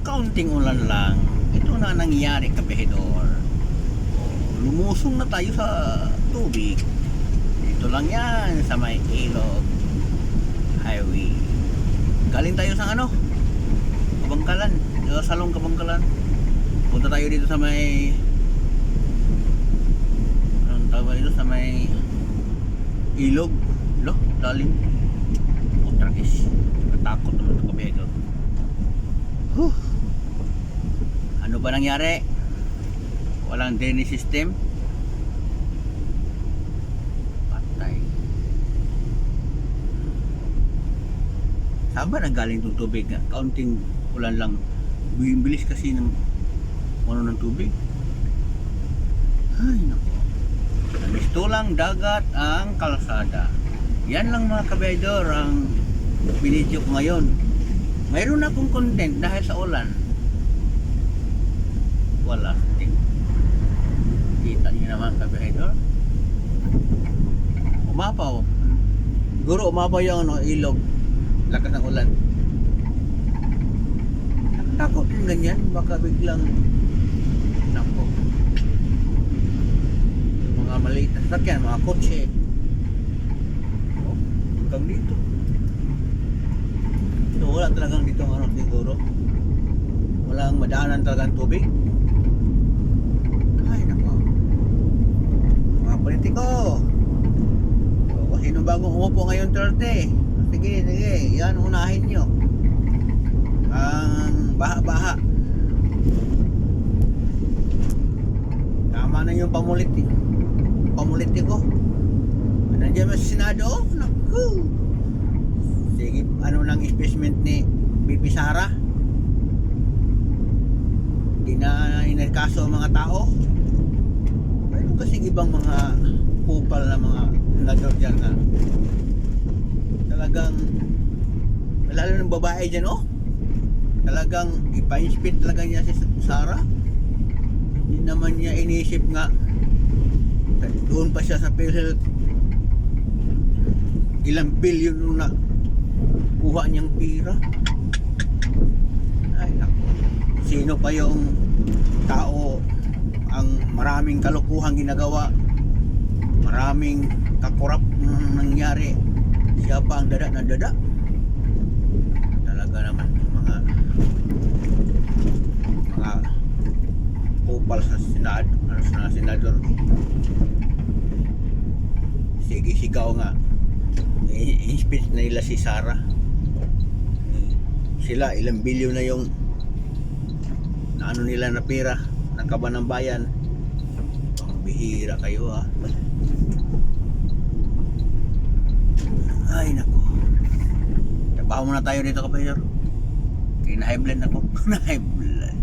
kaunting ulan lang. Ito na nangyayari, kapehedor. Lumusong na tayo sa tubig. Dito lang yan, sa may ilog highway. Galing tayo sa ano? Kabangkalan. Sa Salong Kabangkalan. Punta tayo dito sa may anong tawag dito sa may ilog. Lo, lalim. Utrakis. Natakot naman ito kabehedor. Huh. Ano ba nangyari? Walang drainage system? Patay. Saan ba nanggaling itong tubig? Kaunting ulan lang. Bilis kasi ng ano ng tubig. Ay, nako. Namistulang dagat ang kalsada. Yan lang mga kabedor ang binidyo ko ngayon. Mayroon akong content dahil sa ulan. Wala. Ting- Kita niyo naman kabedor. Umapaw. Siguro umapaw yung ano, ilog. Lakas ng ulan. Takot yung ganyan. Baka biglang Nako. Yung mga maliit na sasakyan, mga kotse. Oh, hanggang dito. So, wala talagang dito ano siguro. Walang madaanan talagang tubig. Ay, nako. Mga politiko. Bagong umupo ngayon, 30? Sige, sige. Yan, unahin nyo. Ang baha-baha. Tama na yung pamuliti. Pamuliti ko. Nandiyan mo sa Senado? Naku. Sige, ano lang specimen ni Bibi Sara? Hindi na inagkaso ang mga tao. Mayroon kasi ibang mga kupal na mga senador dyan na talagang lalo ng babae dyan oh. Talagang ipa-inspect talaga niya si Sara. Hindi naman niya inisip nga doon pa siya sa PhilHealth. Ilang nung na kuha niyang pira. Ay nako. Sino pa yung tao ang maraming kalukuhang ginagawa maraming kakorap na nangyari. Siya pa ang dada na dada. Talaga naman mga mga kupal sa senad ano sa senador. Sige sigaw nga. I-speech na nila si Sara. Sila ilang bilyon na yung na ano nila na pera ng kaban ng bayan bihira kayo ah. Ay nako. Trabaho muna tayo dito kapatid kaya na high blood ako na high blood